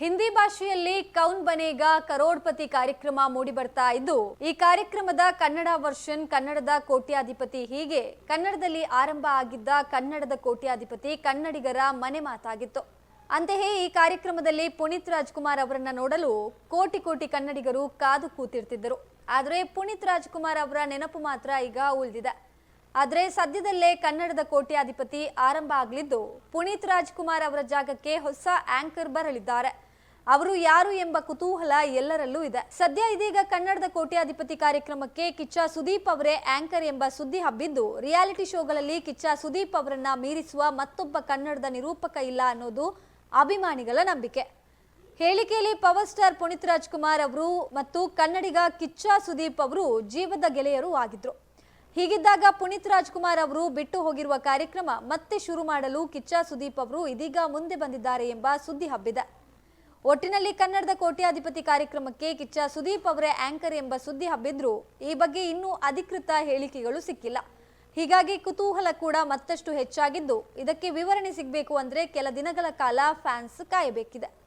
ಹಿಂದಿ ಭಾಷೆಯಲ್ಲಿ ಕೌನ್ ಬನೇಗ ಕರೋಡ್ಪತಿ ಕಾರ್ಯಕ್ರಮ ಮೂಡಿ ಬರ್ತಾ ಇದ್ದು, ಈ ಕಾರ್ಯಕ್ರಮದ ಕನ್ನಡ ವರ್ಷನ್ ಕನ್ನಡದ ಕೋಟ್ಯಾಧಿಪತಿ ಹೀಗೆ ಕನ್ನಡದಲ್ಲಿ ಆರಂಭ ಆಗಿದ್ದ ಕನ್ನಡದ ಕೋಟ್ಯಾಧಿಪತಿ ಕನ್ನಡಿಗರ ಮನೆ ಮಾತಾಗಿತ್ತು. ಅಂತೆಯೇ ಈ ಕಾರ್ಯಕ್ರಮದಲ್ಲಿ ಪುನೀತ್ ರಾಜ್ಕುಮಾರ್ ಅವರನ್ನ ನೋಡಲು ಕೋಟಿ ಕೋಟಿ ಕನ್ನಡಿಗರು ಕಾದು ಕೂತಿರ್ತಿದ್ದರು. ಆದರೆ ಪುನೀತ್ ರಾಜ್ಕುಮಾರ್ ಅವರ ನೆನಪು ಮಾತ್ರ ಈಗ ಉಳಿದಿದೆ. ಆದರೆ ಸದ್ಯದಲ್ಲೇ ಕನ್ನಡದ ಕೋಟ್ಯಾಧಿಪತಿ ಆರಂಭ ಆಗಲಿದ್ದು, ಪುನೀತ್ ರಾಜ್ಕುಮಾರ್ ಅವರ ಜಾಗಕ್ಕೆ ಹೊಸ ಆಂಕರ್ ಬರಲಿದ್ದಾರೆ. ಅವರು ಯಾರು ಎಂಬ ಕುತೂಹಲ ಎಲ್ಲರಲ್ಲೂ ಇದೆ. ಸದ್ಯ ಇದೀಗ ಕನ್ನಡದ ಕೋಟ್ಯಾಧಿಪತಿ ಕಾರ್ಯಕ್ರಮಕ್ಕೆ ಕಿಚ್ಚ ಸುದೀಪ್ ಅವರೇ ಆಂಕರ್ ಎಂಬ ಸುದ್ದಿ ಹಬ್ಬಿದ್ದು, ರಿಯಾಲಿಟಿ ಶೋಗಳಲ್ಲಿ ಕಿಚ್ಚ ಸುದೀಪ್ ಅವರನ್ನ ಮೀರಿಸುವ ಮತ್ತೊಬ್ಬ ಕನ್ನಡದ ನಿರೂಪಕ ಇಲ್ಲ ಅನ್ನೋದು ಅಭಿಮಾನಿಗಳ ನಂಬಿಕೆ. ಹೇಳಿಕೆಯಲ್ಲಿ ಪವರ್ ಸ್ಟಾರ್ ಪುನೀತ್ ರಾಜ್ಕುಮಾರ್ ಅವರು ಮತ್ತು ಕನ್ನಡಿಗ ಕಿಚ್ಚ ಸುದೀಪ್ ಅವರು ಜೀವದ ಗೆಳೆಯರು ಆಗಿದ್ರು. ಹೀಗಿದ್ದಾಗ ಪುನೀತ್ ರಾಜ್ಕುಮಾರ್ ಅವರು ಬಿಟ್ಟು ಹೋಗಿರುವ ಕಾರ್ಯಕ್ರಮ ಮತ್ತೆ ಶುರು ಮಾಡಲು ಕಿಚ್ಚ ಸುದೀಪ್ ಅವರು ಇದೀಗ ಮುಂದೆ ಬಂದಿದ್ದಾರೆ ಎಂಬ ಸುದ್ದಿ ಹಬ್ಬಿದೆ. ಒಟ್ಟಿನಲ್ಲಿ ಕನ್ನಡದ ಕೋಟ್ಯಾಧಿಪತಿ ಕಾರ್ಯಕ್ರಮಕ್ಕೆ ಕಿಚ್ಚ ಸುದೀಪ್ ಅವರೇ ಆಂಕರ್ ಎಂಬ ಸುದ್ದಿ ಹಬ್ಬಿದ್ರು. ಈ ಬಗ್ಗೆ ಇನ್ನೂ ಅಧಿಕೃತ ಹೇಳಿಕೆಗಳು ಸಿಕ್ಕಿಲ್ಲ. ಹೀಗಾಗಿ ಕುತೂಹಲ ಕೂಡ ಮತ್ತಷ್ಟು ಹೆಚ್ಚಾಗಿದ್ದು, ಇದಕ್ಕೆ ವಿವರಣೆ ಸಿಗಬೇಕು ಅಂದ್ರೆ ಕೆಲ ದಿನಗಳ ಕಾಲ ಫ್ಯಾನ್ಸ್ ಕಾಯಬೇಕಿದೆ.